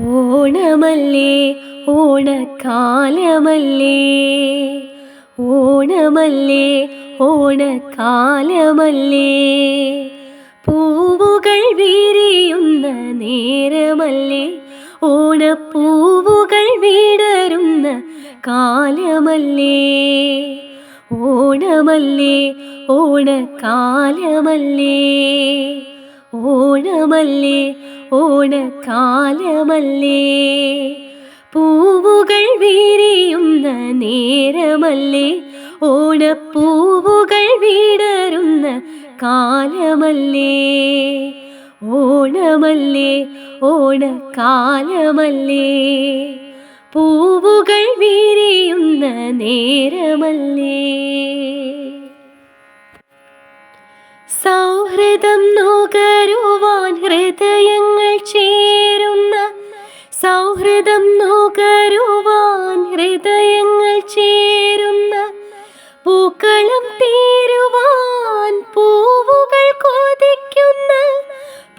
ഓണമല്ലേ ഓണക്കാലമല്ലേ? ഓണമല്ലേ ഓണക്കാലമല്ലേ? പൂവുകൾ വിരിയുന്ന നേരമല്ലേ? ഓണപ്പൂവുകൾ വിടരുന്ന കാലമല്ലേ? ഓണമല്ലേ ഓണക്കാലമല്ലേ? ഓണമല്ലേ ഓണക്കാലമല്ലേ പൂവുകൾ വിരിയുന്ന നേരമല്ലേ ഓണപ്പൂവുകൾ വിടരുന്ന കാലമല്ലേ? ഓണമല്ലേ ഓണക്കാലമല്ലേ പൂവുകൾ വിരിയുന്ന നേരമല്ലേ? സൗഹൃദം നുകരുവാൻ ഹൃദയങ്ങൾ ചേരുന്ന സൗഹൃദം നുകരുവാൻ ഹൃദയങ്ങൾ ചേരുന്ന പൂക്കളം തീരുവാൻ പൂവുകൾ കൊതിക്കുന്ന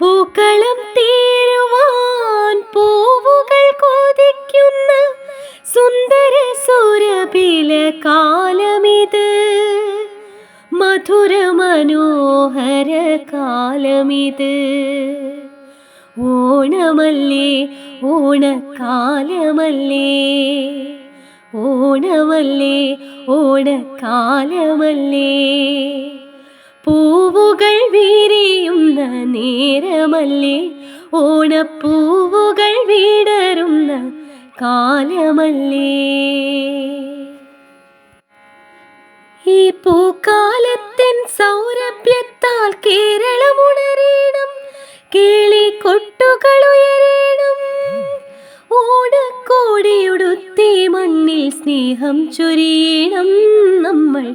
പൂക്കളം തീരുവാൻ പൂവുകൾ കൊതിക്കുന്ന സുന്ദര സുരഭില കാലമിത്. മധുര മനോഹര കാലമിത് ഓണമല്ലേ ഓണക്കാലമല്ലേ ഓണമല്ലേ ഓണക്കാലമല്ലേ പൂവുകൾ വിരിയുന്ന നേരമല്ലേ. ഓണപ്പൂവുകൾ വിടരുന്ന കാലമല്ലേ. ഈ പൂക്കാലത്തിൻ സൗരഭ്യത്താൽ കേരളമുണരീണം സ്നേഹം ചൊരിയണം നമ്മൾ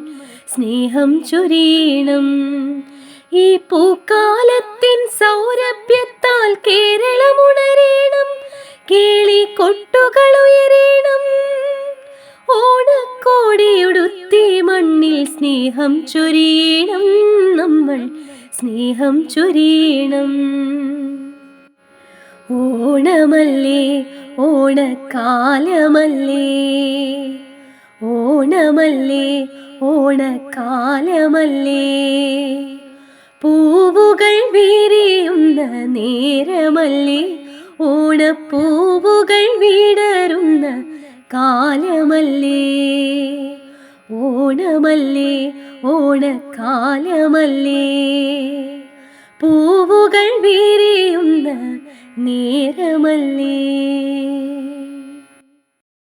സ്നേഹം ചൊരിയണം. ഈ പൂക്കാലത്തിൻ സൗരഭ്യത്താൽ കേരളമുണരീണം കേളി കൊട്ടുകൾ ഉയരേണം. ഓണക്കോടിയുടുത്തി മണ്ണിൽ സ്നേഹം ചൊരിയണം നമ്മൾ സ്നേഹം ചൊരിയണം. ഓണമല്ലേ ഓണക്കാലമല്ലേ? ഓണമല്ലേ? ഓണക്കാലമല്ലേ? പൂവുകൾ വിരിയുന്ന നേരമല്ലേ? ഓണപ്പൂവുകൾ വിടരുന്ന കാലമല്ലേ? ഓണമല്ലേ? ഓണക്കാലമല്ലേ? പൂവുകൾ വിരിയുന്ന നേരമല്ലേ?